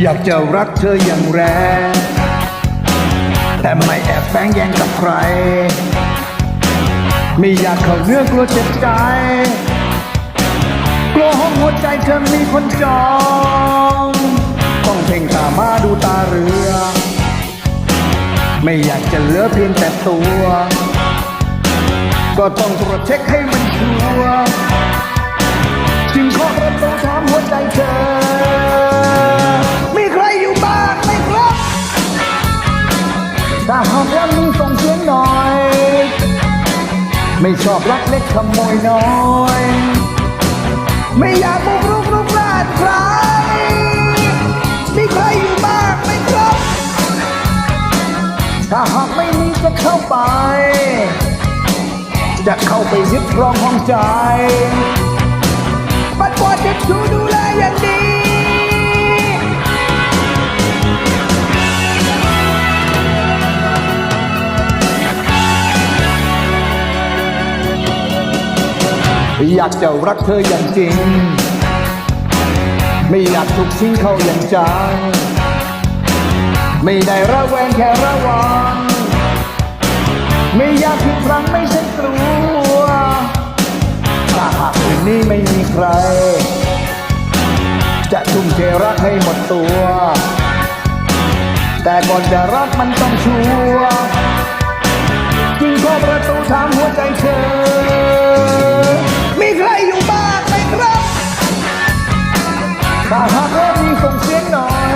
อยากจะรักเธออย่างแรง แต่ไม่แอบแฝงแย่งกับใคร ไม่อยากเข้าเรื่องกลัวเจ็บใจ กลัวห้องหัวใจเธอมีคนจอง ต้องเพ่งตามาดูตาเรือ ไม่อยากจะเหลือเพียงแต่ตัว ก็ต้องตรวจเช็คให้มันชัวร์จึงขอ ไม่ชอบรักเล็กขโมยน้อย ไม่อยากบุกรุกรุกรานใครมีใครอยู่บ้างไหมครับ ถ้าหากไม่มีจะเข้าไป จะเข้าไปยึดครองห้องใจ อยากจะรักเธออย่างจริง ไม่อยากถูกทิ้งเขาอย่างจังไม่ได้ระแวงแค่ระวัง ไม่อยากผิดพลังไม่ใช่กลัวถ้าหากคืนนี้ไม่มีใคร จะทุ่มเทรักให้หมดตัว แต่ก่อนจะรักมันต้องชัว ถ้าหากรักส่งเสียงหน่อย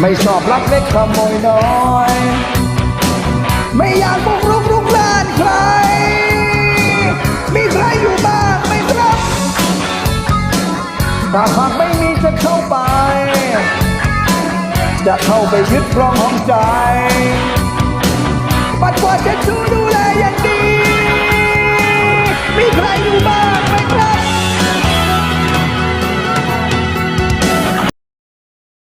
ไม่ชอบรักเล็กขโมยน้อย ไม่อยากบุกรุกรุกรานใคร มีใครอยู่บ้างไหมครับ ถ้าหากไม่มีจะเข้าไป จะเข้าไปยึดครองห้องใจ ปัดกวาดเช็ดชูดูแลอย่างดี มีใครอยู่บ้างไหมครับ